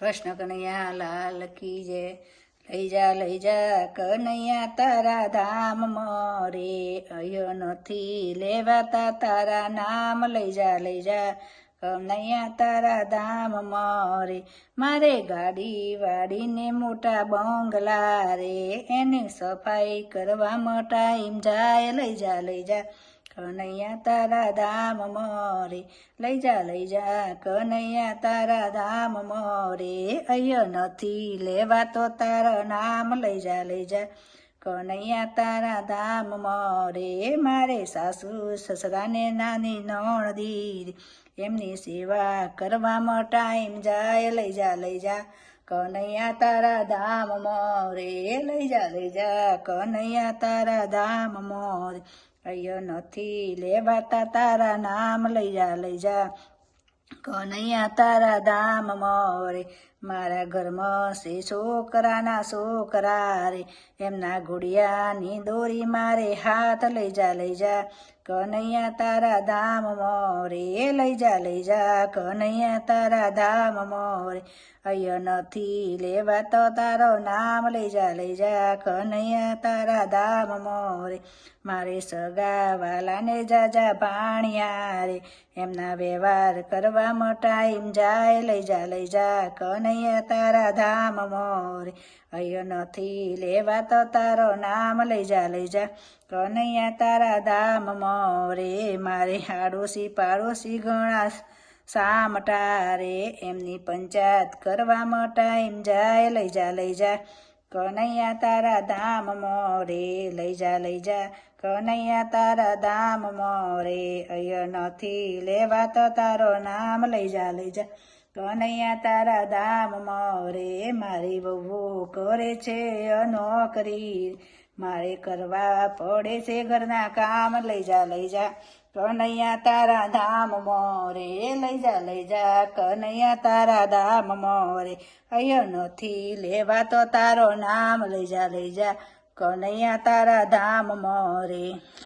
કૃષ્ણ કનૈયા, લાલ કી જય, લઈ જા લઈ જા કનૈયા, તારા ધામ મરે અયો નથી લેવાતા, તારા નામ લઈ જા લઈ જા કનૈયા, તારા ધામ મરે. મારે ગાડી વાડીને મોટા બંગલા રે, એની સફાઈ કરવામાં ટાઈમ જાય, લઈ જા લઈ જા કનૈયા તારા ધામ મોરે લઈ જા લઈ જા કનૈયા તારા ધામ મોરે. અય નથી લેવા તો તારા નામ લઈ જા લઈ જા કનૈયા તારા ધામ મોરે. મારે સાસુ સસરાને નાની નણદી એમની સેવા કરવામાં ટાઈમ જાય લઈ જા લઈ જા કનૈયા તારા ધામ મોરે. લઈ જા લઈ જા કનૈયા તારા ધામ મોરે. અయ్યો નથી લેવાતા તારા નામ લઈ જા લઈ જા. કનૈયા તારા ધામ મોરે મારા ઘરમાં છે છોકરાના છોકરા રે. એમના ઘોડિયાની દોરી મારે હાથ લઈ જા લઈ જા. કનૈયા તારા ધામ મોરે લઈ જા લઈ જા. કનૈયા તારા ધામ મોરે અయ్યો નથી લેવા તો તારો નામ લઈ જા લઈ જા. કનૈયા તારા ધામ મોરે, મારે સગા વાલાને જાજા ભાણિયા રે. એમના વ્યવહાર કરવામાં ટાઈમ જાય, લઈ જા લઈ જા. કનૈયા તારા ધામ મોરે. અયો નથી લેવા તો તારો નામ લઈ જા લઈ જા કનૈયા તારા ધામ મોરે. મારે આડોશી પાડોશી ઘણા સામટા રે એમની પંચાયત કરવામાં ટાઈમ જાય લઈ જા લઈ જા કનૈયા તારા ધામ મોરે. લઈ જા લઈ જા કનૈયા તારા ધામ મોરે. અય નથી લેવા તો તારો નામ લઈ જા લઈ જા કનૈયા તારા ધામ મોરે મારી બહુ કરે છે નોકરી. મારે કરવા પડે છે ઘરના કામ. લઈ જા લઈ જા. કનૈયા તારા ધામ મોરે લઈ જા લઈ જા. કનૈયા તારા ધામ મોરે અયો નથી લેવા તો તારો નામ. લઈ જા લઈ જા. કનૈયા તારા ધામ મોરે